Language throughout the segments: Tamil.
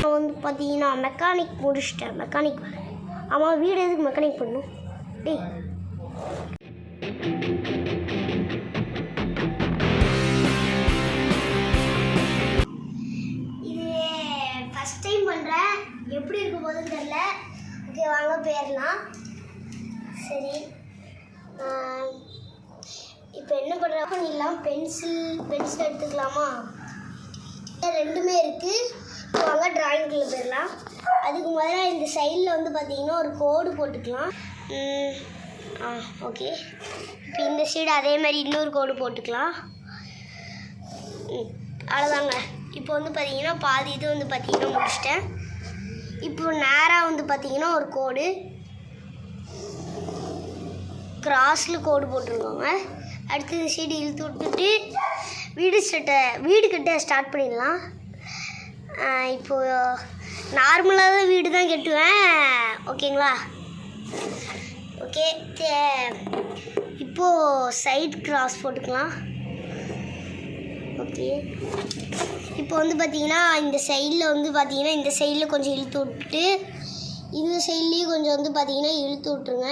நான் வந்து பார்த்தீங்கன்னா மெக்கானிக் முடிச்சிட்டேன். மெக்கானிக் ஆமாம் வீடு எதுக்கு மெக்கானிக் பண்ணும் டேய். இது ஃபஸ்ட் டைம் பண்ணுறேன் எப்படி இருக்க போதுன்னு தெரில ஓகே வாங்க போயிடலாம். சரி. இப்போ என்ன பண்ணுறாங்க பண்ணிடலாம் பென்சில் பென்சில் எடுத்துக்கலாமா? ரெண்டுமே இருக்குது இப்போ வாங்க ட்ராயிங்குள்ளே போயிடலாம். அதுக்கு முதல்ல இந்த சைடில் வந்து பார்த்தீங்கன்னா ஒரு கோடு போட்டுக்கலாம். ம், ஆ ஓகே இப்போ இந்த சைடு அதே மாதிரி இன்னொரு கோடு போட்டுக்கலாம். அவ்வளோதாங்க இப்போ வந்து பார்த்தீங்கன்னா பாதி இது வந்து பார்த்தீங்கன்னா முடிச்சிட்டேன். இப்போ நேராக வந்து பார்த்தீங்கன்னா ஒரு கோடு. கிராஸில் கோடு போட்டிருக்கோங்க. அடுத்தது சீடி இழுத்து விட்டுட்டு வீடு சட்டை வீடு கட்ட ஸ்டார்ட் பண்ணிடலாம். இப்போது இப்போ நார்மலாக தான் வீடு தான் கட்டுவேன். ஓகேங்களா ஓகே இப்போது சைட் கிராஸ் போட்டுக்கலாம். ஓகே இப்போ வந்து பார்த்திங்கன்னா இந்த சைடில் வந்து பார்த்திங்கன்னா இந்த சைடில் கொஞ்சம் இழுத்து விட்டுட்டு இந்த சைட்லேயும் கொஞ்சம் வந்து பார்த்திங்கன்னா இழுத்து விட்ருங்க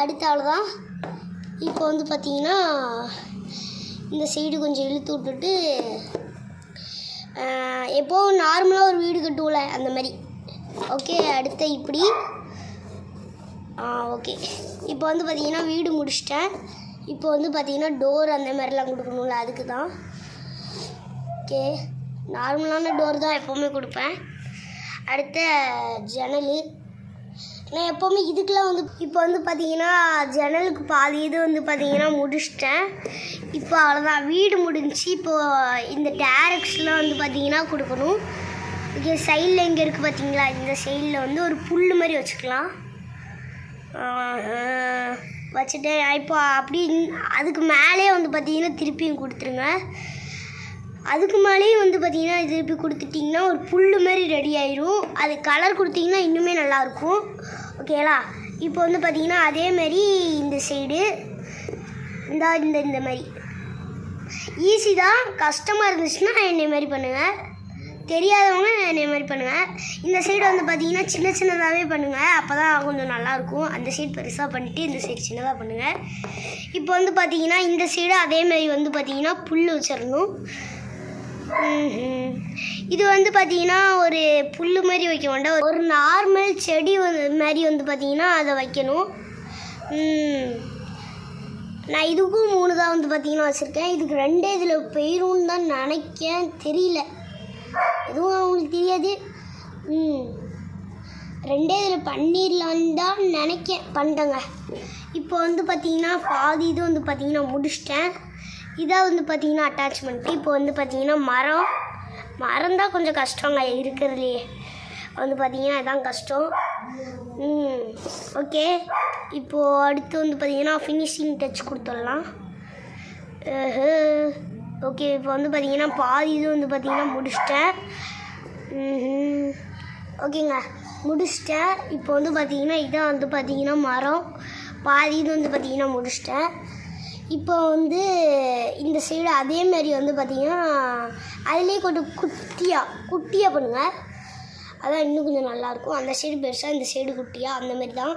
அடுத்த அவ்வளோதான் தான் இப்போ வந்து பார்த்தீங்கன்னா இந்த சைடு கொஞ்சம் இழுத்து விட்டுட்டு ஆஹ், எப்போவும் நார்மலாக ஒரு வீடு கட்டுவோம்ல அந்த மாதிரி. ஓகே அடுத்த இப்படி. ஆ ஓகே இப்போ வந்து பார்த்தீங்கன்னா வீடு முடிச்சிட்டேன். இப்போ வந்து பார்த்தீங்கன்னா டோர் அந்த மாதிரிலாம் கொடுக்கணும்ல அதுக்கு தான் ஓகே நார்மலான டோர் தான் எப்போவுமே கொடுப்பேன். அடுத்த ஜன்னல். நான் எப்போவுமே இதுக்கெலாம் வந்து இப்போ வந்து பார்த்தீங்கன்னா ஜன்னலுக்கு பாதி இது வந்து பார்த்தீங்கன்னா முடிச்சிட்டேன். இப்போ அவ்வளோதான் வீடு முடிஞ்சு இப்போது இந்த டேரக்ஸ்லாம் வந்து பார்த்தீங்கன்னா கொடுக்கணும். ஓகே சைடில் எங்கே இருக்குது பார்த்தீங்களா இந்த சைடில் வந்து ஒரு புல் மாதிரி வச்சுக்கலாம். வச்சுட்டு இப்போ அப்படி அதுக்கு மேலே வந்து பார்த்தீங்கன்னா திருப்பியும் கொடுத்துருங்க. அதுக்கு மேலேயும் வந்து பார்த்தீங்கன்னா திருப்பி கொடுத்துட்டிங்கன்னா ஒரு புல் மாதிரி ரெடி ஆயிரும். அது கலர் கொடுத்தீங்கன்னா இன்னுமே நல்லாயிருக்கும். ஓகேங்களா இப்போ வந்து பார்த்தீங்கன்னா அதேமாரி இந்த சைடு இந்த இந்த இந்த மாதிரி. ஈஸி தான். கஷ்டமாக இருந்துச்சுன்னா என்னை மாதிரி பண்ணுங்கள் தெரியாதவங்க என்னை மாதிரி பண்ணுங்கள் இந்த சைடு வந்து பார்த்தீங்கன்னா சின்ன சின்னதாகவே பண்ணுங்கள் அப்போ தான் கொஞ்சம் நல்லாயிருக்கும். அந்த சைடு பெருசாக பண்ணிவிட்டு இந்த சைடு சின்னதாக பண்ணுங்கள் இப்போ வந்து பார்த்தீங்கன்னா இந்த சைடு அதே மாதிரி வந்து பார்த்தீங்கன்னா புல் வச்சிடணும். இது வந்து பார்த்தீங்கன்னா ஒரு புல் மாதிரி வைக்க வேண்டாம் ஒரு நார்மல் செடி வந்து மாதிரி வந்து பார்த்தீங்கன்னா அதை வைக்கணும். நான் இதுக்கும் மூணு தான் வந்து பார்த்தீங்கன்னா வச்சுருக்கேன். இதுக்கு ரெண்டே இதில் போயிடும்னு தான் நினைக்கேன். தெரியல. எதுவும் அவங்களுக்கு தெரியாது. ம். ரெண்டே இதில் பண்ணிடலான்னு தான் நினைக்கேன். பண்ணிட்டேங்க. இப்போ வந்து பார்த்தீங்கன்னா பாதி இது வந்து பார்த்தீங்கன்னா முடிச்சிட்டேன். இதாக வந்து பார்த்திங்கன்னா அட்டாச்மெண்ட் இப்போ வந்து பார்த்திங்கன்னா மரம் மரம் தான் கொஞ்சம் கஷ்டங்க இருக்கிறதுலையே. வந்து பார்த்திங்கன்னா இதான் கஷ்டம். ம் ஓகே. இப்போது அடுத்து வந்து பார்த்திங்கன்னா ஃபினிஷிங் டச் கொடுத்துடலாம். ஓகே இப்போ வந்து பார்த்திங்கன்னா பாதி இது வந்து பார்த்திங்கன்னா முடிச்சிட்டேன். ஓகேங்க. முடிச்சிட்டேன். இப்போ வந்து பார்த்திங்கன்னா இதான் வந்து பார்த்தீங்கன்னா மரம். பாதி இது வந்து பார்த்திங்கன்னா முடிச்சிட்டேன். இப்போ வந்து இந்த சைடு அதே மாதிரி வந்து பார்த்திங்கன்னா அதிலே கொஞ்சம் குட்டியாக குட்டியாக பண்ணுங்கள் அதான் இன்னும் கொஞ்சம் நல்லாயிருக்கும் அந்த சைடு பெருசாக இந்த சைடு குட்டியாக அந்த மாதிரி தான்.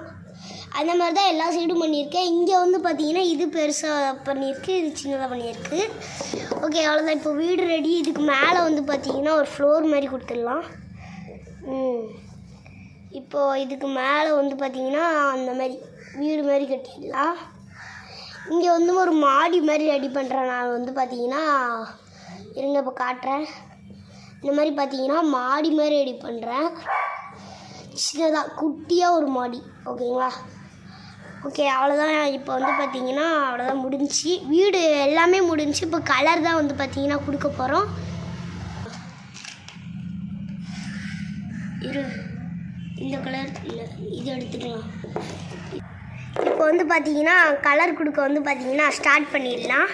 அந்த மாதிரி தான் எல்லா சைடும் பண்ணியிருக்கேன். இங்கே வந்து பார்த்தீங்கன்னா இது பெருசாக பண்ணியிருக்கு இது சின்னதாக பண்ணியிருக்கு. ஓகே அவ்வளோதான் இப்போ வீடு ரெடி இதுக்கு மேலே வந்து பார்த்தீங்கன்னா ஒரு ஃப்ளோர் மாதிரி கொடுத்துடலாம். இப்போது இதுக்கு மேலே வந்து பார்த்திங்கன்னா அந்த மாதிரி வீடு மாதிரி கட்டிடலாம். இங்கே வந்து ஒரு மாடி மாதிரி ரெடி பண்ணுறேன் நான் வந்து பார்த்தீங்கன்னா இருங்க இப்போ காட்டுறேன். இந்த மாதிரி பார்த்தீங்கன்னா மாடி மாதிரி ரெடி பண்ணுறேன் சின்னதாக குட்டியாக ஒரு மாடி ஓகேங்களா? ஓகே அவ்வளோதான் இப்போ வந்து பார்த்தீங்கன்னா அவ்வளோதான் முடிஞ்சுச்சு. வீடு எல்லாமே முடிஞ்சு இப்போ கலர் தான் வந்து பார்த்தீங்கன்னா கொடுக்க போகிறோம் இரு இந்த கலர் இல்லை இது எடுத்துக்கலாம். வந்து பார்த்தீங்கன்னா கலர் கொடுக்க வந்து பார்த்தீங்கன்னா ஸ்டார்ட் பண்ணிடலாம்.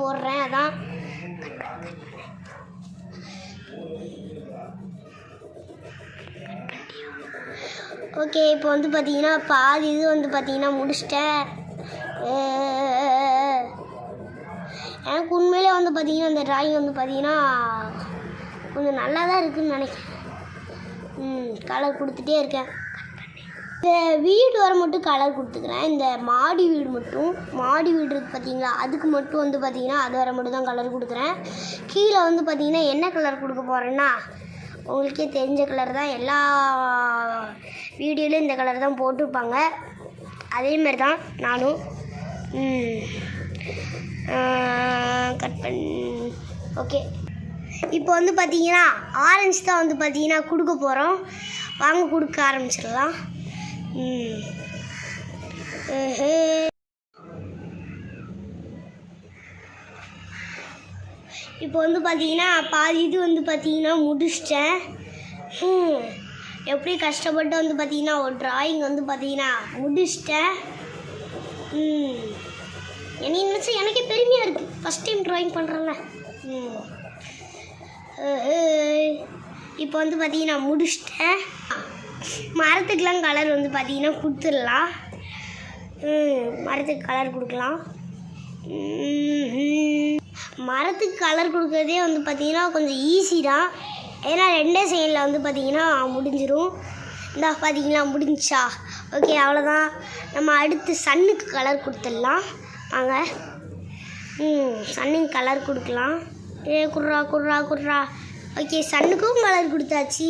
போடுறேன் அதான். ஓகே இப்போ வந்து பார்த்தீங்கன்னா பாதி இது வந்து பார்த்தீங்கன்னா முடிச்சிட்டேன். வந்து பார்த்தீங்கன்னா அந்த ட்ராயிங் வந்து பார்த்தீங்கன்னா கொஞ்சம் நல்லா தான் இருக்குதுன்னு நினைக்கிறேன். ம் கலர் கொடுத்துட்டே இருக்கேன். இந்த வீடு வர மட்டும் கலர் கொடுத்துக்கிறேன். இந்த மாடி வீடு மட்டும் மாடி வீடு இருக்குது பார்த்தீங்களா அதுக்கு மட்டும் வந்து பார்த்தீங்கன்னா அது வர மட்டும் தான் கலர் கொடுக்குறேன். கீழே வந்து பார்த்தீங்கன்னா என்ன கலர் கொடுக்க போகிறேன்னா உங்களுக்கே தெரிஞ்ச கலர் தான். எல்லா வீடியோலையும் இந்த கலர் தான் போட்டிருப்பாங்க. அதேமாரி தான் நானும் கட் பண் ஓகே இப்போ வந்து பார்த்தீங்கன்னா ஆரஞ்சு தான் வந்து பார்த்தீங்கன்னா கொடுக்க போகிறோம் வாங்க கொடுக்க ஆரம்பிச்சிடலாம். இப்போ வந்து பார்த்தீங்கன்னா பாதி இது வந்து பார்த்தீங்கன்னா முடிச்சிட்டேன். எப்படி கஷ்டப்பட்டு வந்து பார்த்தீங்கன்னா ஒரு டிராயிங் வந்து பார்த்தீங்கன்னா முடிச்சிட்டேன். ம் என்னை நினச்சா எனக்கே பெருமையாக இருக்குது ஃபஸ்ட் டைம் ட்ராயிங் பண்ணுறேன்ல ம் இப்போ வந்து பார்த்தீங்கன்னா முடிச்சிட்டேன். மரத்துக்கெலாம் கலர் வந்து பார்த்திங்கன்னா கொடுத்துடலாம். ம், மரத்துக்கு கலர் கொடுக்கலாம். மரத்துக்கு கலர் கொடுக்கறதே வந்து பார்த்திங்கன்னா கொஞ்சம் ஈஸி தான். ஏன்னா ரெண்டே செகண்டில் வந்து பார்த்தீங்கன்னா முடிஞ்சிடும் இந்தா பார்த்தீங்களா முடிஞ்சா? ஓகே அவ்வளோதான் நம்ம அடுத்து சன்னுக்கு கலர் கொடுத்துடலாம். வாங்க. ம் சன்னுக்கு கலர் கொடுக்கலாம். ஏ குர்ரா குர்ரா குர்ரா ஓகே சன்னுக்கும் கலர் கொடுத்தாச்சு.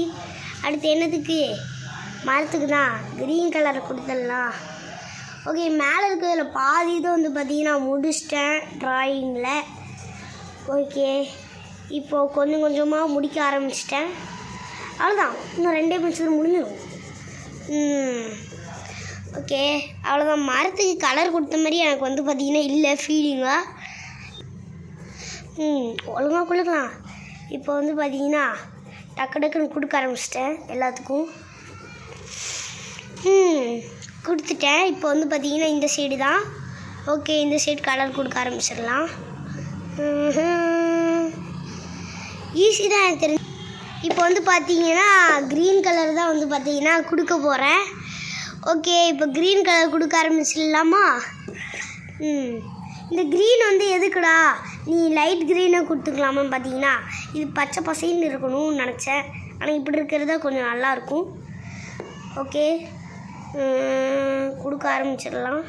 அடுத்து என்னதுக்கு மரத்துக்கு தான் க்ரீன் கலர் கொடுத்துடலாம் ஓகே மேலே இருக்கிறதுல பாதி இது வந்து பார்த்தீங்கன்னா முடிச்சிட்டேன் ட்ராயிங்கில் ஓகே இப்போது கொஞ்சம் கொஞ்சமாக முடிக்க ஆரம்பிச்சிட்டேன். அவ்வளோதான் இன்னும் ரெண்டே நிமிஷத்தில் முடிஞ்சிடும். ம் ஓகே அவ்வளோதான் மரத்துக்கு கலர் கொடுத்த மாதிரி எனக்கு வந்து பார்த்திங்கன்னா இல்லை ஃபீலிங்காக ம் ஒழுங்காக கொடுக்கலாம். இப்போ வந்து பார்த்திங்கன்னா டக்கு டக்குன்னு கொடுக்க ஆரம்பிச்சிட்டேன் எல்லாத்துக்கும். கொடுத்துட்டேன். இப்போ வந்து பார்த்தீங்கன்னா இந்த சைடு தான். ஓகே இந்த சைடு கலர் கொடுக்க ஆரம்பிச்சிடலாம். ஈஸி தான் எனக்கு தெரிஞ்சு. இப்போ வந்து பார்த்தீங்கன்னா க்ரீன் கலர் தான் வந்து பார்த்தீங்கன்னா கொடுக்க போகிறேன் ஓகே இப்போ க்ரீன் கலர் கொடுக்க ஆரம்பிச்சிடலாமா? ம். இந்த க்ரீன் வந்து எதுக்குடா? நீ லைட் க்ரீனாக கொடுத்துக்கலாமா பார்த்தீங்கன்னா இது பச்சை பசைன்னு இருக்கணும்னு நினச்சேன். ஆனால் இப்படி இருக்கிறது தான் கொஞ்சம் நல்லாயிருக்கும் ஓகே கொடுக்க ஆரம்பிச்சிடலாம்.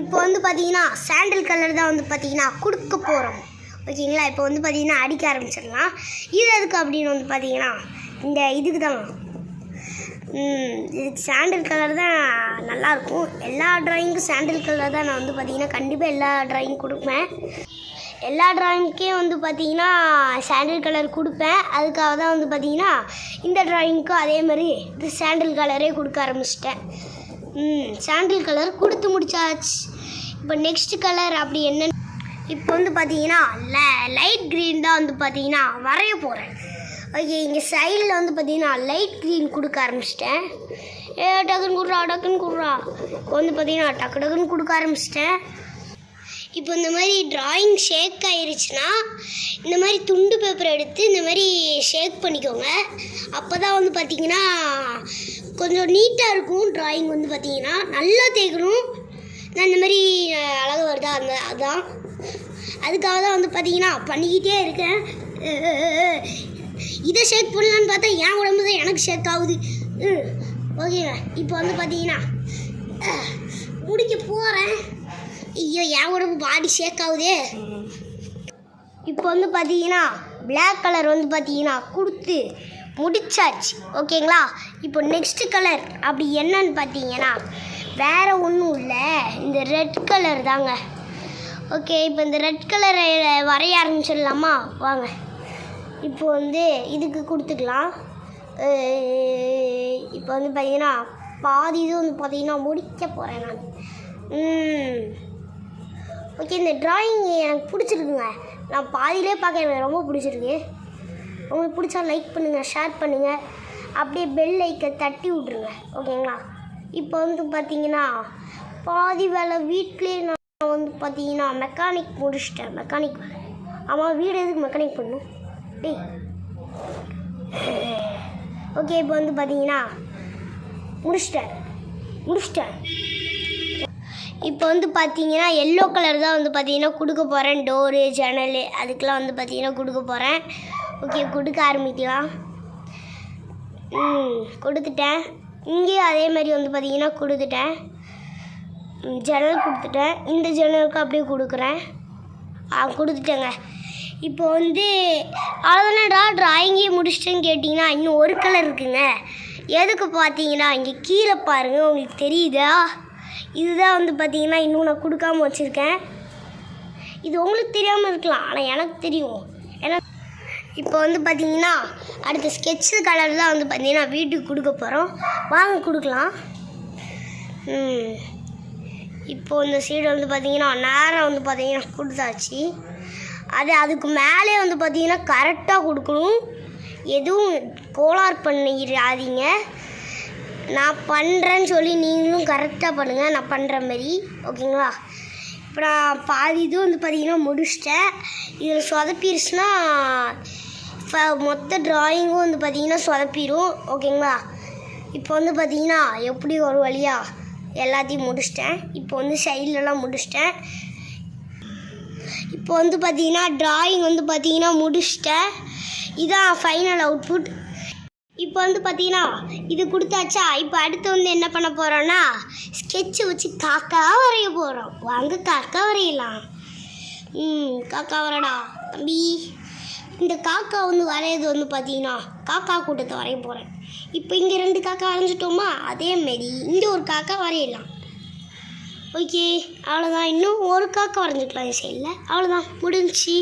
இப்போ வந்து பார்த்தீங்கன்னா சாண்டில் கலர் தான் வந்து பார்த்தீங்கன்னா கொடுக்க போகிறோம் ஓகேங்களா? இப்போ வந்து பார்த்தீங்கன்னா அடிக்க ஆரம்பிச்சிடலாம். இது எதுக்கு அப்படின்னு வந்து பார்த்தீங்கன்னா இந்த இதுக்கு தான். இதுக்கு சாண்டில் கலர் தான் நல்லாயிருக்கும். எல்லா ட்ராயிங்க்கும் சாண்டில் கலர் தான் நான் வந்து பார்த்தீங்கன்னா கண்டிப்பாக எல்லா ட்ராயிங் கொடுப்பேன். எல்லா ட்ராயிங்க்கே வந்து பார்த்தீங்கன்னா சாண்டில் கலர் கொடுப்பேன். அதுக்காக தான் வந்து பார்த்தீங்கன்னா இந்த ட்ராயிங்க்கும் அதே மாதிரி இது சாண்டில் கலரே கொடுக்க ஆரம்பிச்சிட்டேன். ம் சாண்டில் கலர் கொடுத்து முடிச்சாச்சு. இப்போ நெக்ஸ்ட் கலர் அப்படி என்ன? இப்போ வந்து பார்த்தீங்கன்னா லைட் க்ரீன் தான் வந்து பார்த்தீங்கன்னா வரைய போகிறேன் ஓகே இங்கே சைடில் வந்து பார்த்தீங்கன்னா லைட் க்ரீன் கொடுக்க ஆரம்பிச்சிட்டேன். ஏ டக்குன்னு கொடுறா டக்குன்னு கொடுறா. இப்போ வந்து பார்த்தீங்கன்னா டக்கு டக்குன்னு கொடுக்க ஆரம்பிச்சிட்டேன். இப்போ இந்த மாதிரி டிராயிங் ஷேக் ஆயிருச்சுன்னா இந்த மாதிரி துண்டு பேப்பர் எடுத்து இந்த மாதிரி ஷேக் பண்ணிக்கோங்க. அப்போ தான் வந்து பார்த்திங்கன்னா கொஞ்சம் நீட்டாக இருக்கும் டிராயிங் வந்து பார்த்திங்கன்னா நல்லா தேய்க்கணும். நான் இந்த மாதிரி அழகு வருதா? அந்த அதுதான் அதுக்காக தான் வந்து பார்த்திங்கன்னா பண்ணிக்கிட்டே இருக்கேன். இதை ஷேக் பண்ணலான்னு பார்த்தா என் உடம்பு தான் எனக்கு ஷேக் ஆகுது. ம், ஓகேங்க இப்போ வந்து பார்த்தீங்கன்னா முடிக்க போகிறேன் ஐயோ என் உடம்பு பாடி ஷேக் ஆகுதே. இப்போ வந்து பார்த்தீங்கன்னா பிளாக் கலர் வந்து பார்த்தீங்கன்னா கொடுத்து முடிச்சாச்சு. ஓகேங்களா? இப்போ நெக்ஸ்ட் கலர் அப்படி என்னன்னு பார்த்தீங்கன்னா வேற ஒன்றும் இல்லை. இந்த ரெட் கலர் தாங்க. ஓகே இப்போ இந்த ரெட் கலரை வரைய ஆரம்பிச்சிடலாமா? வாங்க. இப்போ வந்து இதுக்கு கொடுத்துக்கலாம். இப்போ வந்து பார்த்தீங்கன்னா பாதி இது வந்து பார்த்தீங்கன்னா முடிக்க போகிறேன் நான். ம். ஓகே இந்த டிராயிங் எனக்கு பிடிச்சிருக்குங்க. நான் பாதியிலே பார்க்க எனக்கு ரொம்ப பிடிச்சிருக்கு. உங்களுக்கு பிடிச்சா லைக் பண்ணுங்கள் ஷேர் பண்ணுங்கள் அப்படியே பெல் ஐக்கை தட்டி விட்ருங்க ஓகேங்களா இப்போ வந்து பார்த்தீங்கன்னா பாதி வேலை வீட்லேயே நான் வந்து பார்த்தீங்கன்னா மெக்கானிக் முடிச்சிட்டேன். மெக்கானிக் வேலை. ஆமாம் வீடு எதுக்கு மெக்கானிக் பண்ணும் டேய். ஓகே இப்போ வந்து பார்த்தீங்கன்னா முடிச்சிட்டேன். முடிச்சிட்டேன். இப்போ வந்து பார்த்தீங்கன்னா எல்லோ கலர் தான் வந்து பார்த்தீங்கன்னா கொடுக்க போகிறேன் டோரு ஜன்னல் அதுக்கெலாம் வந்து பார்த்தீங்கன்னா கொடுக்க போகிறேன் ஓகே கொடுக்க ஆரம்பிக்கலாம். ம் கொடுத்துட்டேன். இங்கேயும் அதே மாதிரி வந்து பார்த்திங்கன்னா கொடுத்துட்டேன். ஜன்னல் கொடுத்துட்டேன். இந்த ஜன்னலுக்கு அப்படியே கொடுக்குறேன். ஆ கொடுத்துட்டேங்க. இப்போ வந்து அவ்வளோதானடா ட்ராயிங்கே முடிச்சிட்டேன்னு கேட்டிங்கன்னா இன்னும் ஒரு கலர் இருக்குங்க. எதுக்கு பார்த்தீங்கன்னா இங்கே கீழே பாருங்கள் உங்களுக்கு தெரியுதா? இதுதான் வந்து பார்த்திங்கன்னா இன்னும் நான் கொடுக்காம வச்சுருக்கேன். இது உங்களுக்கு தெரியாமல் இருக்கலாம் ஆனால் எனக்கு தெரியும். ஏன்னா இப்போ வந்து பார்த்திங்கன்னா அடுத்த ஸ்கெட்சு கலர் தான் வந்து பார்த்திங்கன்னா வீட்டுக்கு கொடுக்க போகிறோம் வாங்க கொடுக்கலாம். ம். இப்போ இந்த சைடு வந்து பார்த்திங்கன்னா நேரம் வந்து பார்த்திங்கன்னா கொடுத்தாச்சு. அது அதுக்கு மேலே வந்து பார்த்திங்கன்னா கரெக்டாக கொடுக்கணும். எதுவும் கோளாறு பண்ணிடாதீங்க. நான் பண்ணுறேன்னு சொல்லி நீங்களும் கரெக்டாக பண்ணுங்கள் நான் பண்ணுற மாதிரி ஓகேங்களா? இப்போ நான் பாதி இது வந்து பார்த்திங்கன்னா முடிச்சிட்டேன். இதில் சொதப்பிடுச்சுன்னா இப்போ மொத்த ட்ராயிங்கும் வந்து பார்த்திங்கன்னா சொதப்பிடும் ஓகேங்களா? இப்போ வந்து பார்த்திங்கன்னா எப்படி ஒரு வழியா எல்லாத்தையும் முடிச்சிட்டேன். இப்போ வந்து சைட்லலாம் முடிச்சிட்டேன். இப்போ வந்து பார்த்திங்கன்னா ட்ராயிங் வந்து பார்த்தீங்கன்னா முடிச்சிட்டேன். இதான் ஃபைனல் அவுட்புட் இப்போ வந்து பார்த்தீங்கன்னா இது கொடுத்தாச்சா? இப்போ அடுத்து வந்து என்ன பண்ண போகிறோன்னா ஸ்கெட்சு வச்சு காக்கா வரைய போகிறோம் வாங்க காக்கா வரையலாம். ம் காக்கா வரடா தம்பி இந்த காக்கா வந்து வரையிறது வந்து பார்த்தீங்கன்னா காக்கா கூட்டத்தை வரைய போகிறேன் இப்போ இங்கே ரெண்டு காக்கா வரைஞ்சிட்டோமா? அதே மாரி இங்கே ஒரு காக்கா வரையலாம். ஓகே அவ்வளோதான் இன்னும் ஒரு காக்கா வரைஞ்சிக்கலாம் இந்த சைடில் அவ்வளோதான் முடிஞ்சி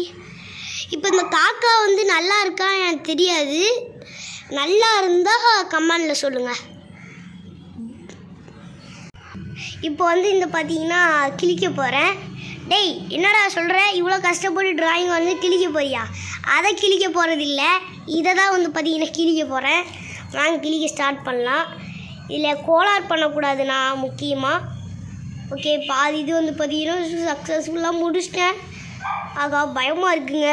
இப்போ இந்த காக்கா வந்து நல்லா இருக்கா? எனக்கு தெரியாது. நல்லா இருந்தால் கமெண்டில் சொல்லுங்கள் இப்போ வந்து இந்த பார்த்தீங்கன்னா கிழிக்க போகிறேன் டேய் என்னடா சொல்கிற இவ்வளோ கஷ்டப்பட்டு டிராயிங் வந்து கிழிக்க போறியா? அதை கிழிக்க போகிறது இல்லை இதை தான் வந்து பார்த்தீங்கன்னா கிழிக்க போகிறேன் வாங்க கிழிக்க ஸ்டார்ட் பண்ணலாம். இதில் கோளாறு பண்ணக்கூடாது நான் முக்கியமாக ஓகே பாதி இது வந்து பார்த்தீங்கன்னா சக்ஸஸ்ஃபுல்லாக முடிச்சிட்டேன். ஆகா பயமாக இருக்குங்க.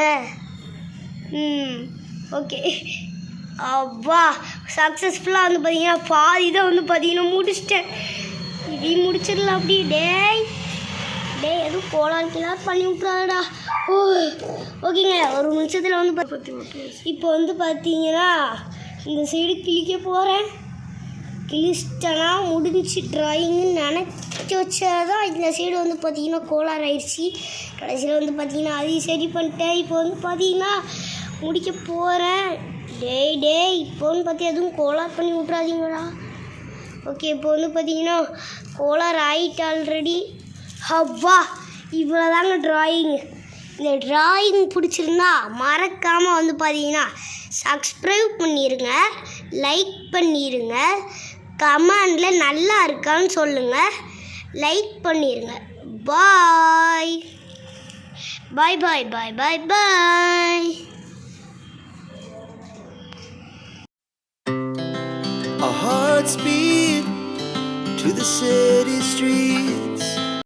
ம் ஓகே அப்பா சக்ஸஸ்ஃபுல்லாக வந்து பார்த்தீங்கன்னா பாதி இதை வந்து பார்த்தீங்கன்னா முடிச்சிட்டேன். இதையும் முடிச்சிடலாம் அப்படி. டேய் டேய் எதுவும் கோளாறு கிளாறு பண்ணி விட்றாடா ஓ ஓகேங்க ஒரு நிமிஷத்தில் வந்து பத்தி இப்போ வந்து பார்த்தீங்கன்னா இந்த சைடு கிழிக்க போகிறேன் கிழிச்சிட்டனா முடிஞ்சு ட்ராயிங்னு நினச்சி வச்சாதான் இந்த சைடு வந்து பார்த்தீங்கன்னா கோளாறு ஆயிடுச்சு கடைசியில் வந்து பார்த்தீங்கன்னா அதையும் சரி பண்ணிட்டேன். இப்போ வந்து பார்த்தீங்கன்னா முடிக்க போகிறேன் டேய் டேய் இப்போன்னு பார்த்து எதுவும் கோலார் பண்ணி விட்றாதீங்களா ஓகே இப்போ வந்து பார்த்தீங்கன்னா கோலார் ஆயிட்டு ஆல்ரெடி ஹவ்வா இவ்வளோ தாங்க ட்ராயிங் இந்த ட்ராயிங் பிடிச்சிருந்தா மறக்காமல் வந்து பார்த்தீங்கன்னா சப்ஸ்கிரைப் பண்ணிடுங்க லைக் பண்ணிடுங்க கமெண்டில் நல்லா இருக்கான்னு சொல்லுங்கள் லைக் பண்ணிடுங்க பாய் பாய் பாய் பாய் பாய் பாய் Speed to the city streets.